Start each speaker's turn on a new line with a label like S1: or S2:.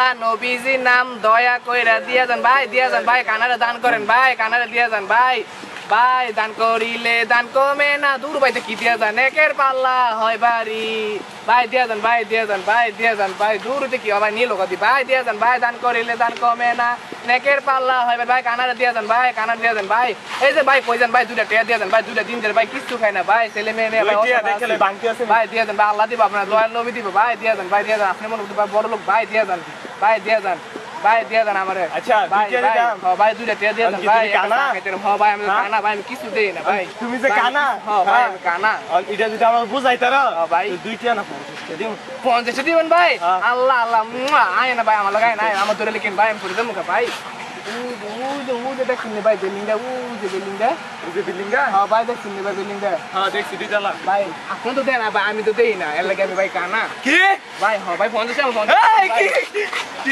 S1: আল্লাহ নবীজি নাম দয়া কইরা দিয়া যান ভাই দিয়া যান ভাই কানারে দান করেন ভাই কানারে দিয়া যান ভাই ভাই দান করিলে দান কমে না দূর বাইতে কি দিয়া যান একের পাল্লা হয় বাড়ি ভাই দিয়া যান ভাই দিয়া যান ভাই দিয়া যান ভাই দূর কি হবে নীল গদি ভাই দিয়া যান ভাই দান করিলে দান কমে না নেকের পাল্লা হয় ভাই কানারে দিয়া যান ভাই কানারে দিয়া যান ভাই এই যে ভাই কইজান ভাই দুইটা টিয়া দিয়া যান ভাই দুইটা দিন দেন ভাই কিছু খায় না ভাই ছেলে মেয়ে ভাই ভাই দিয়ে দেন ভাই আল্লাহ দিব আপনার দয়াল নবী দিব ভাই দিয়ে দেন ভাই দিয়ে দেন আপনি মনে বড় লোক ভাই দিয়ে দেন ভাই দিয়ে যান ভাই দিয়ে দেন আমারে
S2: আচ্ছা,
S1: ভাই ভাই দুইটা দিয়ে দেন ভাই
S2: কানা?
S1: হ্যাঁ ভাই আমি? কানা ভাই আমি কিছু দেই না ভাই
S2: তুমি যে কানা?
S1: হ্যাঁ ভাই। আমি কানা
S2: এটা যদি আমার বুঝাই তারা
S1: হ্যাঁ, ভাই।
S2: দুইটা না পঞ্চাশটা
S1: দিবেন ভাই
S2: হ্যাঁ।
S1: আল্লাহ আল্লাহ আয় না ভাই আমার লাগাই না আমার ধরে লিখেন ভাই আমি করে দেবো ভাই ভাই বিল্ডিংটা উ যে বিল্ডিংটা
S2: এই যে বিল্ডিংটা
S1: হ্যাঁ ভাই দেখছেন ভাই বিল্ডিংটা
S2: হ্যাঁ দেখছি দুইটা লাখ
S1: ভাই আপনি তো দেন ভাই আমি তো দেই না এর লাগে আমি ভাই কানা
S2: কি
S1: ভাই হ্যাঁ ভাই পঞ্চাশে আমি
S2: এই, কি
S1: পঞ্চাশ